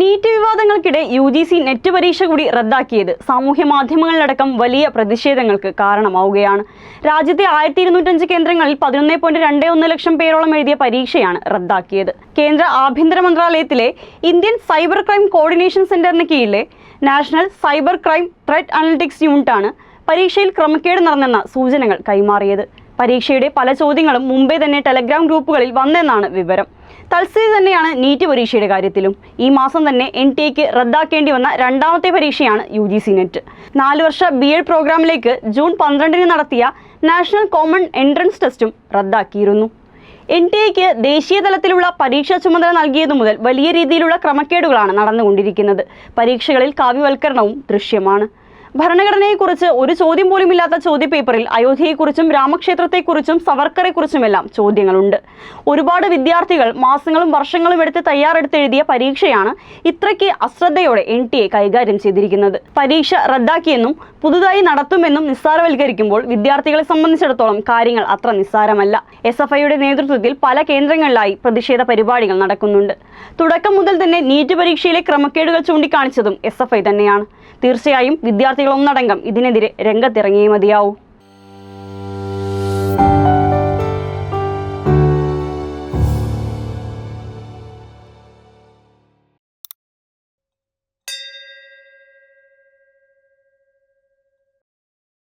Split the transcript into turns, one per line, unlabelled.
NEET വിവാദങ്ങൾക്കിടെ U G C NET പരീക്ഷ കൂടി റദ്ദാക്കിയത് സാമൂഹ്യ മാധ്യമങ്ങളിലടക്കം വലിയ പ്രതിഷേധങ്ങൾക്ക് കാരണമാവുകയാണ്. രാജ്യത്തെ ആയിരത്തി ഇരുന്നൂറ്റഞ്ച് കേന്ദ്രങ്ങളിൽ പതിനൊന്ന് പോയിന്റ് രണ്ട് ഒന്ന് ലക്ഷം പേരോളം എഴുതിയ പരീക്ഷയാണ് റദ്ദാക്കിയത്. കേന്ദ്ര ആഭ്യന്തര മന്ത്രാലയത്തിലെ ഇന്ത്യൻ സൈബർ ക്രൈം കോർഡിനേഷൻ സെന്ററിന് കീഴിലെ national cyber crime threat analytics യൂണിറ്റാണ് പരീക്ഷയിൽ ക്രമക്കേട് നടന്നെന്ന സൂചനകൾ കൈമാറിയത്. പരീക്ഷയുടെ പല ചോദ്യങ്ങളും മുമ്പേ തന്നെ ടെലഗ്രാം ഗ്രൂപ്പുകളിൽ വന്നെന്നാണ് വിവരം. തൽസ്ഥിതി തന്നെയാണ് നീറ്റ് പരീക്ഷയുടെ കാര്യത്തിലും. ഈ മാസം തന്നെ എൻ ടി എക്ക് റദ്ദാക്കേണ്ടി വന്ന രണ്ടാമത്തെ പരീക്ഷയാണ് യു ജി സി നെറ്റ്. നാല് വർഷ ബി എഡ് പ്രോഗ്രാമിലേക്ക് ജൂൺ പന്ത്രണ്ടിന് നടത്തിയ നാഷണൽ കോമൺ എൻട്രൻസ് ടെസ്റ്റും റദ്ദാക്കിയിരുന്നു. എൻ ടി എക്ക് ദേശീയ തലത്തിലുള്ള പരീക്ഷാ ചുമതല നൽകിയതു മുതൽ വലിയ രീതിയിലുള്ള ക്രമക്കേടുകളാണ് നടന്നുകൊണ്ടിരിക്കുന്നത്. പരീക്ഷകളിൽ കാവ്യവൽക്കരണവും ദൃശ്യമാണ്. ഭരണഘടനയെക്കുറിച്ച് ഒരു ചോദ്യം പോലും ഇല്ലാത്ത ചോദ്യപേപ്പറിൽ അയോധ്യയെക്കുറിച്ചും രാമക്ഷേത്രത്തെക്കുറിച്ചും സവർക്കറെക്കുറിച്ചുമെല്ലാം ചോദ്യങ്ങളുണ്ട്. ഒരുപാട് വിദ്യാർത്ഥികൾ മാസങ്ങളും വർഷങ്ങളും എടുത്ത് തയ്യാറെടുത്ത് എഴുതിയ പരീക്ഷയാണ് ഇത്രയ്ക്ക് അശ്രദ്ധയോടെ എൻ ടി എ കൈകാര്യം ചെയ്തിരിക്കുന്നത്. പരീക്ഷ റദ്ദാക്കിയെന്നും പുതുതായി നടത്തുമെന്നും നിസ്സാരവൽക്കരിക്കുമ്പോൾ വിദ്യാർത്ഥികളെ സംബന്ധിച്ചിടത്തോളം കാര്യങ്ങൾ അത്ര നിസ്സാരമല്ല. എസ് എഫ് ഐയുടെ നേതൃത്വത്തിൽ പല കേന്ദ്രങ്ങളിലായി പ്രതിഷേധ പരിപാടികൾ നടക്കുന്നുണ്ട്. തുടക്കം മുതൽ തന്നെ നീറ്റ് പരീക്ഷയിലെ ക്രമക്കേടുകൾ ചൂണ്ടിക്കാണിച്ചതും എസ് എഫ് ഐ തന്നെയാണ്. തീർച്ചയായും വിദ്യാർത്ഥികൾ ഒന്നടങ്കം ഇതിനെതിരെ രംഗത്തിറങ്ങിയേ മതിയാവൂ.